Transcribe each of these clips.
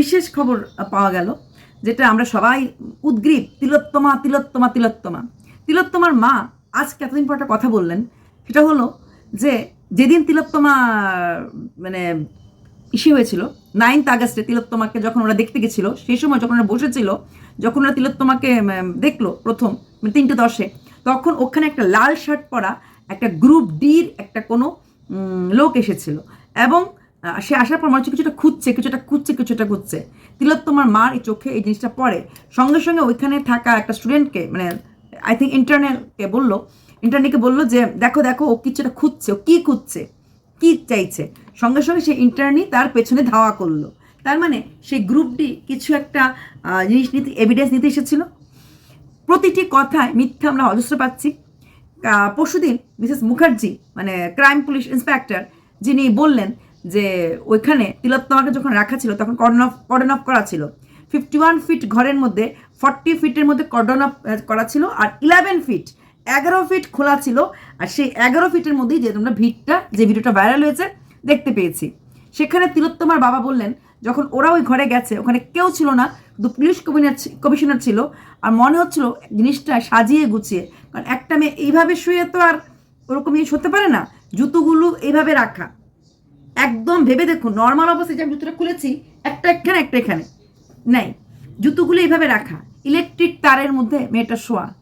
বিশেষ খবর পাওয়া গেল, যেটা আমরা সবাই উদ্গ্রীব, তিলোত্তমা তিলোত্তমা তিলোত্তমা। তিলোত্তমার মা আজকে এতদিন পর একটা কথা বললেন, সেটা হলো যে যেদিন তিলোত্তমা মানে ইসে হয়েছিল, নাইনথ আগস্টে তিলোত্তমাকে যখন ওরা দেখতে গেছিল, সেই সময় যখন ওরা বসেছিল, যখন ওরা তিলোত্তমাকে দেখল প্রথম মানে তিনটে দশে, তখন ওখানে একটা লাল শার্ট পরা একটা গ্রুপ ডির একটা কোনো লোক এসেছিল। এবং সে আসার পর মনে হচ্ছে কিছুটা খুঁজছে কিছুটা খুঁজছে কিছুটা খুঁজছে। তিলোত্তমার মার এই চোখে এই জিনিসটা পড়ে। সঙ্গে সঙ্গে ওইখানে থাকা একটা স্টুডেন্টকে মানে আই থিঙ্ক ইন্টারনেলকে বলল ইন্টারনেটকে বলল যে, দেখো দেখো, ও কিছুটা খুঁজছে, ও কী খুঁজছে, কি চাইছে? সঙ্গে সঙ্গে সে ইন্টারনি তার পেছনে ধাওয়া করল। তার মানে সেই গ্রুপটি কিছু একটা জিনিস নিতে এভিডেন্স নিতে এসেছিল। প্রতিটি কথায় মিথ্যা আমরা অজস্র পাচ্ছি। পরশুদিন মিসেস মুখার্জি মানে ক্রাইম পুলিশ ইন্সপেক্টর যিনি বললেন যে ওইখানে তিলোত্তমাকে যখন রাখা ছিল, তখন কর্ডন অফ কর্ডন অফ করা ছিল। ফিফটি ওয়ান ফিট ঘরের মধ্যে ফর্টি ফিটের মধ্যে কর্ডন অফ করা ছিল আর ইলেভেন ফিট এগারো ফিট খোলা ছিল। আর সেই এগারো ফিটের মধ্যেই যে তোমরা ভিড়টা, যে ভিডিওটা ভাইরাল হয়েছে, দেখতে পেয়েছি। সেখানে তিলোত্তমার বাবা বললেন, যখন ওরা ওই ঘরে গেছে, ওখানে কেউ ছিল না, শুধু পুলিশ কমিশনার কমিশনার ছিল। আর মনে হচ্ছিল জিনিসটা সাজিয়ে গুছিয়ে, কারণ একটা মেয়ে এইভাবে শুয়ে তো আর ওরকম জিনিস হতে পারে না। জুতোগুলো এইভাবে রাখা। একদম ভেবে দেখুন নর্মাল অবস্থায় যে আমি জুতোটা খুলেছি, একটা এখানে একটা এখানে। নেই। জুতোগুলো এইভাবে রাখা। ইলেকট্রিক তারের মধ্যে মেয়েটা শোয়া।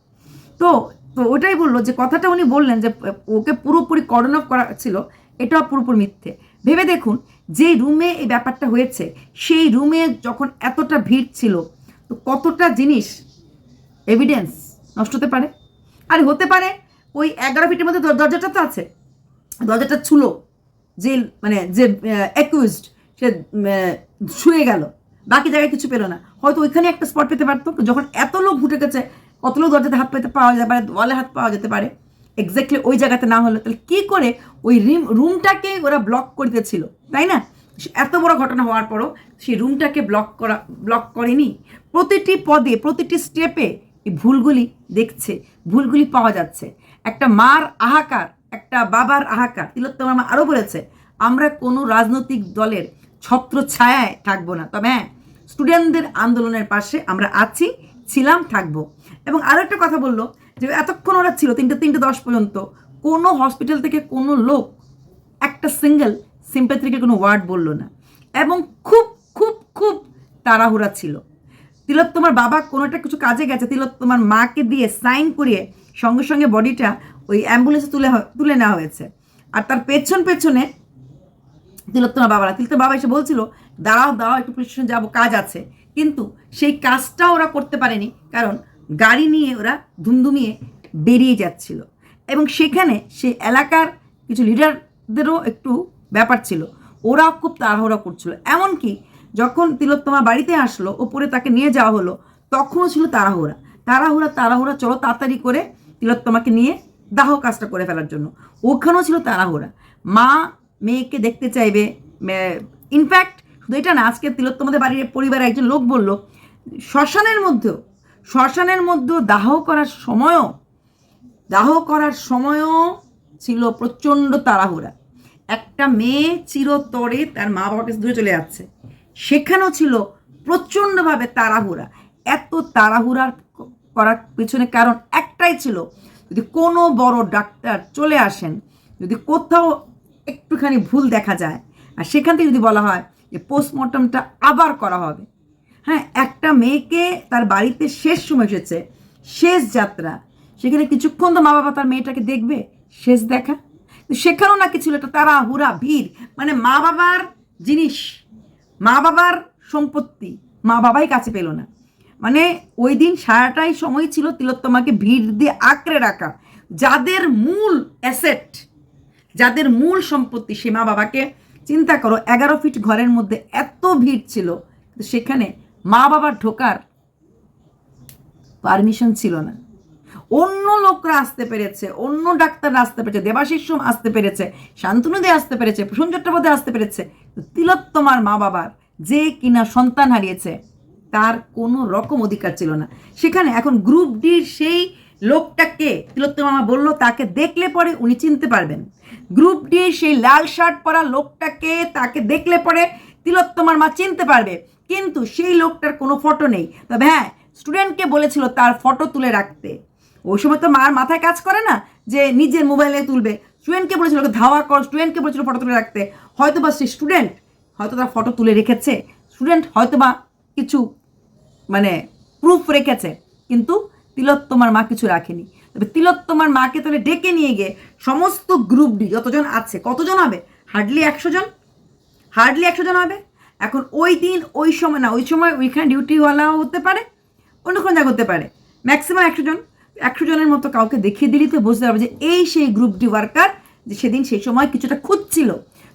তো তো ওটাই বলল যে, কথাটা উনি বললেন যে, ওকে পুরোপুরি কর্ডন অফ করা ছিল, এটাও পুরোপুরি মিথ্যে। ভেবে দেখুন যে রুমে এই ব্যাপারটা হয়েছে, সেই রুমে যখন এতটা ভিড় ছিল, তো কতটা জিনিস এভিডেন্স নষ্ট হতে পারে? আর হতে পারে, ওই এগারো ফিটের মধ্যে দরজাটা তো আছে। দরজাটা ছুলো। যে মানে যে অ্যাকুইজড সে শুয়ে গেল। বাকি জায়গায় কিছু পেল না। হয়তো ওইখানে একটা স্পট পেতে পারতো। যখন এত লোক ঘুটে গেছে, কত লোক দরজাতে হাত পেতে পাওয়া যেতে পারে ওয়ালে হাত পাওয়া যেতে পারে এক্স্যাক্টলি ওই জায়গাতে না হলে, তাহলে কী করে ওই রিম রুমটাকে ওরা ব্লক করে দিয়েছিল? তাই না? এত বড় ঘটনা হওয়ার পরও সেই রুমটাকে ব্লক করা ব্লক করেনি। প্রতিটি পদে, প্রতিটি স্টেপে এই ভুলগুলি দেখছে, ভুলগুলি পাওয়া যাচ্ছে। একটা মার আহাকার, একটা বাবার আহাকার তিলোত্তমার মা আরও বলেছে আমরা কোনো রাজনৈতিক দলের ছত্র ছায়ায় থাকব না। তবে হ্যাঁ স্টুডেন্টদের আন্দোলনের পাশে আমরা আছি, ছিলাম, থাকব। এবং আরও একটা কথা বলল যে এতক্ষণ ওরা ছিল, তিনটে তিনটে দশ পর্যন্ত, কোনো হসপিটাল থেকে কোনো লোক, একটা সিঙ্গেল সিম্প্যাথিকের কোনো ওয়ার্ড বলল না। এবং খুব খুব খুব তাড়াহুড়া ছিল। তিলোত্তমার বাবা কোনোটা কিছু কাজে গেছে তিলোত্তমার মাকে দিয়ে সাইন করিয়ে সঙ্গে সঙ্গে বডিটা ওই অ্যাম্বুলেন্সে তুলে তুলে নেওয়া হয়েছে। আর তার পেছন পেছনে তিলোত্তমার বাবারা তিলোত্তমার বাবা এসে বলছিল, দাঁড়াও দাঁড়াও, একটু পুলিশ স্টেশনে যাব, কাজ আছে। কিন্তু সেই কাজটা ওরা করতে পারেনি, কারণ গাড়ি নিয়ে ওরা ধুমধুমিয়ে বেরিয়ে যাচ্ছিল। এবং সেখানে সেই এলাকার কিছু লিডারদেরও একটু ব্যাপার ছিল। ওরাও খুব তাড়াহুড়া করছিল। এমনকি যখন তিলোত্তমা বাড়িতে আসলো, ওপরে তাকে নিয়ে যাওয়া হলো, তখনও ছিল তাড়াহুড়া। তাড়াহুড়া তাড়াহুড়া, চলো তাড়াতাড়ি করে তিলোত্তমাকে নিয়ে দাহ কাজটা করে ফেলার জন্য। ওখানেও ছিল তাড়াহুড়া। মা মেয়েকে দেখতে চাইবে। ইনফ্যাক্ট শুধু এটা না, আজকে তিলোত্তমাদের বাড়ির পরিবারের একজন লোক বলল, শ্মশানের মধ্যেও শ্মশানের মধ্যেও দাহ করার সময়ও, দাহ করার সময়ও ছিল প্রচণ্ড তাড়াহুড়া। একটা মেয়ে চিরতরে তার মা বাবার কাছে দূরে চলে যাচ্ছে। সেখানেও ছিল প্রচণ্ডভাবে তাড়াহুড়া। এত তাড়াহুড়ার করার পেছনে কারণ একটাই ছিল, যদি কোনো বড় ডাক্তার চলে আসেন, যদি কোথাও একটুখানি ভুল দেখা যায়। আর সেখান থেকে যদি বলা হয় যে পোস্টমর্টমটা আবার করা হবে। হ্যাঁ একটা মেয়েকে তার বাড়িতে শেষ সময় এসেছে, শেষ যাত্রা। সেখানে কিছুক্ষণ তো মা বাবা তার মেয়েটাকে দেখবে, শেষ দেখা। সেখানেও নাকি ছিল একটা তারা, হুরা, ভিড়। মানে মা বাবার জিনিস মা বাবার সম্পত্তি মা বাবাই কাছে পেল না। মানে ওই দিন সারাটাই সময় ছিল তিলোত্তমাকে ভিড় দিয়ে আঁকড়ে রাখা। যাদের মূল অ্যাসেট যাদের মূল সম্পত্তি সে মা বাবাকে, চিন্তা করো, এগারো ফিট ঘরের মধ্যে এত ভিড় ছিল সেখানে মা বাবার ঢোকার পারমিশন ছিল না। অন্য লোকরা আসতে পেরেছে, অন্য ডাক্তাররা আসতে পেরেছে, দেবাশিস আসতে পেরেছে শান্তনুদে আসতে পেরেছে, প্রসূন চট্টোপাধ্যায় আসতে পেরেছে তিলোত্তমার মা বাবার যে কিনা সন্তান হারিয়েছে, তার কোনো রকম অধিকার ছিল না। সেখানে এখন গ্রুপ ডির সেই লোকটাকে তিলোত্তমা মা বলল, তাকে দেখলে পরে উনি চিনতে পারবেন। গ্রুপ ডি, সেই লাল শার্ট পরা লোকটাকে তাকে দেখলে পরে তিলোত্তমার মা চিনতে পারবে। কিন্তু সেই লোকটার কোনো ফটো নেই। তবে হ্যাঁ স্টুডেন্টকে বলেছিল তার ফটো তুলে রাখতে। ওই সময় তো মার মাথায় কাজ করে না যে নিজের মোবাইলে তুলবে। স্টুডেন্টকে বলেছিল ধাওয়া কর, স্টুডেন্টকে বলেছিল ফটো তুলে রাখতে। হয়তো বা সেই স্টুডেন্ট হয়তো তার ফটো তুলে রেখেছে। স্টুডেন্ট হয়তো বা কিছু মানে প্রুফ রেখেছে। কিন্তু তিলোত্তমার মা কিছু রাখেনি। তবে তিলোত্তমার মাকে তাহলে ডেকে নিয়ে গিয়ে সমস্ত গ্রুপ ডি যতজন আছে, কতজন হবে? হার্ডলি একশো জন? হার্ডলি একশো জন হবে? এখন ওই দিন, ওই সময়, না, ওই সময় ওইখানে ডিউটিওয়ালাও হতে পারে অন্য কোনো জায়গা হতে পারে। ম্যাক্সিমাম একশো জন। একশো জনের মতো কাউকে দেখিয়ে দিলেই তো বুঝতে পারবে যে এই সেই গ্রুপ ডি ওয়ার্কার যে সেদিন সেই সময় কিছুটা খুঁজছিল।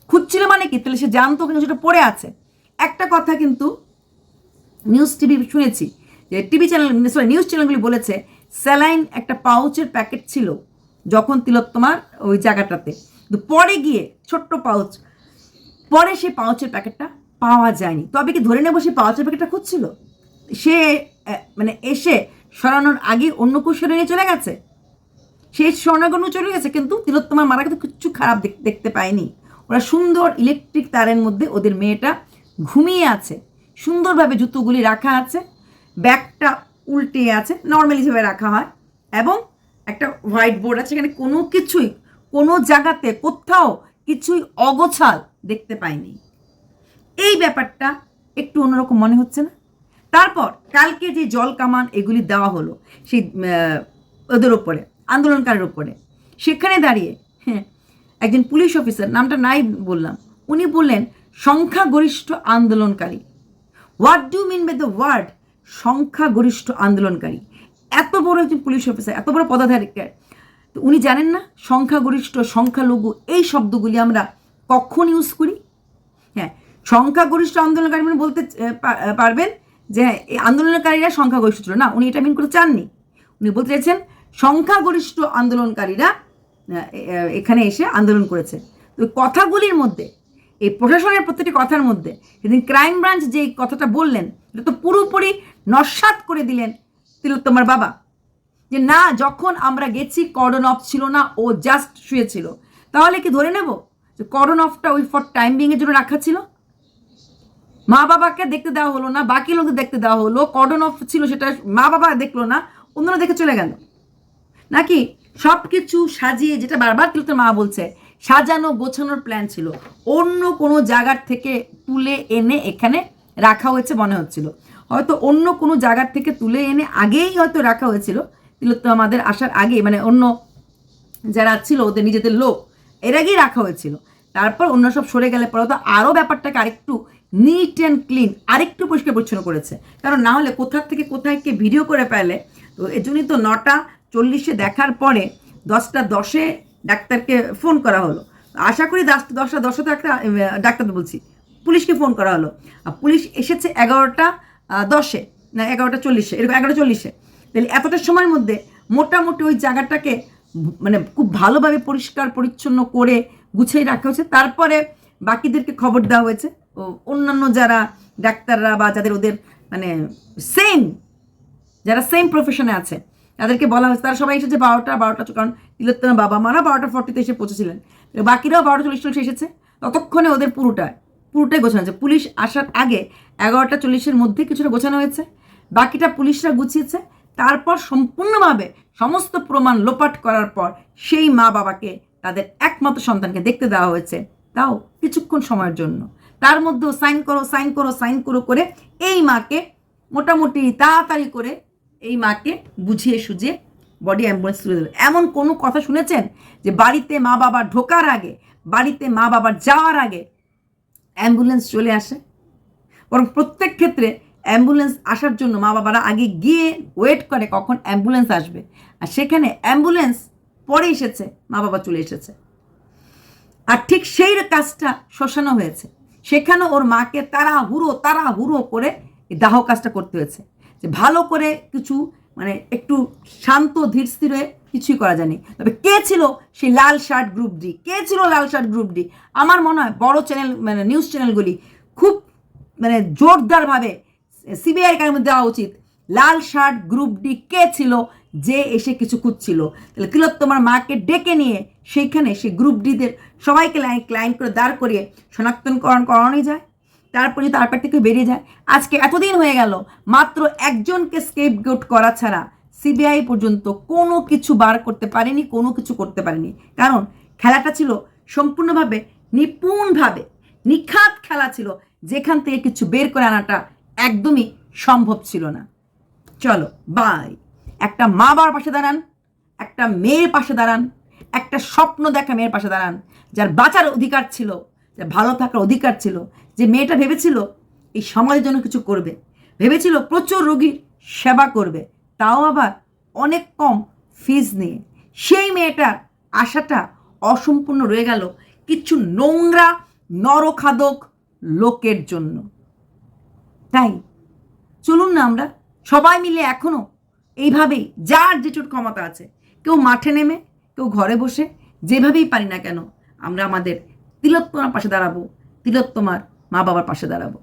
খুঁজছিল মানে কি? তাহলে সে জানতো কিন্তু সেটা পড়ে আছে। একটা কথা কিন্তু নিউজ টিভি শুনেছি যে টিভি চ্যানেল সরি নিউজ চ্যানেলগুলি বলেছে, স্যালাইন একটা পাউচের প্যাকেট ছিল যখন তিলোত্তমার ওই জায়গাটাতে। কিন্তু পরে গিয়ে ছোট্ট পাউচ, পরে সেই পাউচের প্যাকেটটা পাওয়া যায়নি। তবে কি ধরে নেব সেই পাউচের প্যাকেটটা খুঁজছিল? সে মানে এসে সরানোর আগে অন্য কেউ সরে নিয়ে চলে গেছে? সে স্বর্ণগণ্য চলে গেছে, কিন্তু তিলোত্তমার মারা কিন্তু কিচ্ছু খারাপ দেখতে পায়নি। ওরা সুন্দর ইলেকট্রিক তারের মধ্যে ওদের মেয়েটা ঘুমিয়ে আছে। সুন্দরভাবে জুতোগুলি রাখা আছে। ব্যাগটা উল্টে আছে নর্মালি হিসেবে রাখা হয়। এবং একটা হোয়াইট বোর্ড আছে এখানে কোনো কিছুই, কোনো জায়গাতে, কোথাও কিছুই অগোছাল দেখতে পাইনি। এই ব্যাপারটা একটু অন্যরকম মনে হচ্ছে না? তারপর কালকে যে জল কামান এগুলি দেওয়া হলো, সেই ওদের ওপরে আন্দোলনকারীর ওপরে সেখানে দাঁড়িয়ে হ্যাঁ একজন পুলিশ অফিসার, নামটা নাই বললাম, উনি বললেন, সংখ্যাগরিষ্ঠ আন্দোলনকারী। What do mean by the word সংখ্যাগরিষ্ঠ আন্দোলনকারী। এত বড় একজন পুলিশ অফিসার এত বড় পদাধিকার তো উনি জানেন না সংখ্যাগরিষ্ঠ, সংখ্যালঘু, এই শব্দগুলি আমরা কখন ইউজ করি? হ্যাঁ সংখ্যাগরিষ্ঠ আন্দোলনকারী মানে বলতে পারবেন যে হ্যাঁ এই আন্দোলনকারীরা সংখ্যাগরিষ্ঠ ছিল না, উনি এটা মিন করে চাননি। উনি বলতে চাইছেন সংখ্যাগরিষ্ঠ আন্দোলনকারীরা এখানে এসে আন্দোলন করেছে। তো কথাগুলির মধ্যে এই প্রশাসনের প্রত্যেকটি কথার মধ্যে। সেদিন ক্রাইম ব্রাঞ্চ যে কথাটা বললেন, এটা তো পুরোপুরি নস্বাত করে দিলেন তিলোত্তমার বাবা। যে না, যখন আমরা গেছি কর্ডন অফ ছিল না, ও জাস্ট শুয়েছিল। তাহলে কি ধরে নেব যে কর্ডন অফটা ওই ফর টাইম বিং এর জন্য রাখা ছিল? মা বাবাকে দেখতে দেওয়া হলো না, বাকি লোকদের দেখতে দেওয়া হলো কর্ডন অফ ছিল সেটা মা বাবা দেখল না, অন্যরা দেখে চলে গেল। নাকি সব কিছু সাজিয়ে, যেটা বারবার তিলতের মা বলছে সাজানো গোছানোর প্ল্যান ছিল। অন্য কোনো জায়গার থেকে তুলে এনে এখানে রাখা হয়েছে মনে হচ্ছিল। হয়তো অন্য কোনো জায়গার থেকে তুলে এনে আগেই হয়তো রাখা হয়েছিল। তিলোত্তম আমাদের আসার আগে মানে অন্য যারা ছিল ওদের নিজেদের লোক, এর আগেই রাখা হয়েছিল। তারপর অন্য সব সরে গেলে পরে তো আরও ব্যাপারটাকে আরেকটু নিট অ্যান্ড ক্লিন আরেকটু পরিষ্কার পরিচ্ছন্ন করেছে। কারণ না হলে কোথার থেকে কোথায় কে ভিডিও করে ফেলে। তো এর জন্যই তো নটা চল্লিশে দেখার পরে, দশটা দশে ডাক্তারকে ফোন করা হলো। আশা করি দশটা দশটা দশে তো একটা ডাক্তার বলছি, পুলিশকে ফোন করা হলো। পুলিশ এসেছে এগারোটা দশে, না এগারোটা চল্লিশে, এরকম এগারোটা চল্লিশে। তাহলে এতটা সময়ের মধ্যে মোটামুটি ওই জায়গাটাকে মানে খুব ভালোভাবে পরিষ্কার, পরিচ্ছন্ন করে গুছিয়ে রাখা হয়েছে। তারপরে বাকিদেরকে খবর দেওয়া হয়েছে। ও, অন্যান্য যারা ডাক্তাররা বা যাদের ওদের মানে সেম যারা সেম প্রফেশনে আছে তাদেরকে বলা হয়েছে, তারা সবাই এসেছে বারোটা বারোটা কারণ তিলোত্তমা বাবা মারা বারোটা ফর্টিতে এসে পৌঁছেছিলেন। বাকিরাও বারোটা চল্লিশ চল্লিশ এসেছে। ততক্ষণে ওদের পুরোটা পুরোটাই গোছানো হয়েছে। পুলিশ আসার আগে এগারোটা চল্লিশের মধ্যে কিছুটা গোছানো হয়েছে। বাকিটা পুলিশরা গুছিয়েছে। তারপর সম্পূর্ণভাবে সমস্ত প্রমাণ লোপাট করার পর সেই মা বাবাকে তাদের একমাত্র সন্তানকে দেখতে দেওয়া হয়েছে। তাও কিছুক্ষণ সময়ের জন্য। তার মধ্যেও সাইন করো সাইন করো সাইন করো করে এই মাকে মোটামুটি তাড়াতাড়ি করে এই মাকে বুঝিয়ে সুঝিয়ে বডি অ্যাম্বুলেন্স তুলে দিল। এমন কোনো কথা শুনেছেন যে বাড়িতে মা বাবা ঢোকার আগে, বাড়িতে মা বাবার যাওয়ার আগে অ্যাম্বুলেন্স চলে আসে? বরং প্রত্যেক ক্ষেত্রে অ্যাম্বুলেন্স আসার জন্য মা বাবারা আগে গিয়ে ওয়েট করে কখন অ্যাম্বুলেন্স আসবে। আর সেখানে অ্যাম্বুলেন্স পরে এসেছে, মা বাবা চলে এসেছে। আর ঠিক সেই কাজটা শোষানো হয়েছে। সেখানে ওর মাকে তারা হুড়ো তারা হুড়ো করে দাহ কাজটা করতে হয়েছে। যে ভালো করে কিছু মানে একটু শান্ত, ধীর স্থির কিছুই করা যায়নি। তবে কে ছিল সেই লাল শার্ট গ্রুপ ডি? কে ছিল লাল শার্ট গ্রুপ ডি? আমার মনে হয় বড় চ্যানেল মানে নিউজ চ্যানেলগুলি খুব মানে জোরদারভাবে সিবিআই কার দেওয়া উচিত। লাল শার্ট গ্রুপ ডি কে ছিল যে এসে কিছু খুঁজছিল? তাহলে তিলোত্তমার মাকে ডেকে নিয়ে সেইখানে সেই গ্রুপ ডিদের সবাইকে লাইন লাইন করে দাঁড় করিয়ে শনাক্তকরণ করানোই যায়। তারপরে তার পেট থেকে বেরিয়ে যায়, আজকে এতদিন হয়ে গেল, মাত্র একজনকে স্কেপ গোট করা ছাড়া সিবিআই পর্যন্ত কোনো কিছু বার করতে পারেনি, কোনো কিছু করতে পারেনি। কারণ খেলাটা ছিল সম্পূর্ণভাবে নিপুণভাবে, নিখাত খেলা ছিল, যেখান থেকে কিছু বের করে আনাটা একদমই সম্ভব ছিল না। চলো বাই একটা মা বাবার পাশে দাঁড়ান, একটা মেয়ের পাশে দাঁড়ান, একটা স্বপ্ন দেখা মেয়ের পাশে দাঁড়ান, যার বাঁচার অধিকার ছিল, যার ভালো থাকার অধিকার ছিল যে মেয়েটা ভেবেছিল এই সমাজের জন্য কিছু করবে, ভেবেছিল প্রচুর রোগীর সেবা করবে, তাও আবার অনেক কম ফিজ নিয়ে। সেই মেয়েটার আশাটা অসম্পূর্ণ রয়ে গেল কিছু নোংরা, নরখাদক লোকের জন্য। তাই চলুন না আমরা সবাই মিলে এখনও এইভাবেই, যার যেটুর ক্ষমতা আছে, কেউ মাঠে নেমে, কেউ ঘরে বসে যেভাবেই পারি না কেন, আমরা আমাদের তিলোত্তমার পাশে দাঁড়াবো। তিলোত্তমার মা বাবার পাশে দাঁড়াবো।